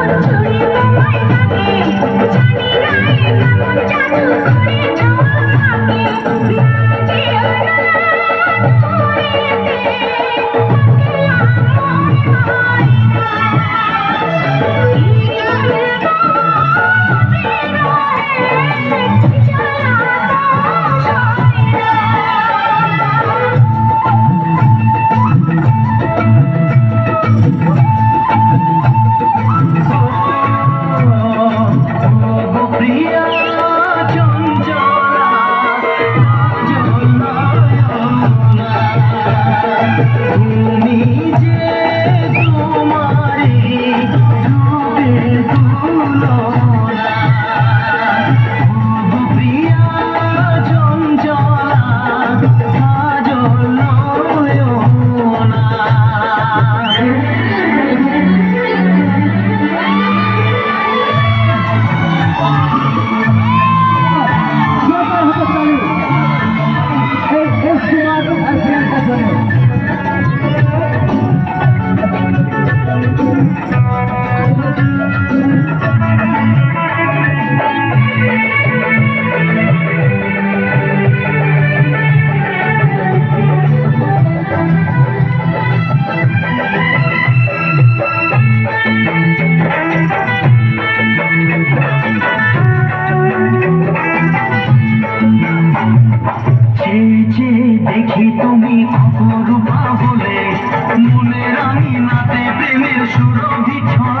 छोड़ छोड़ দেখি তুমি অপরূপা বলে। মনে রানী নাতে প্রেমের সুরভি ছড়া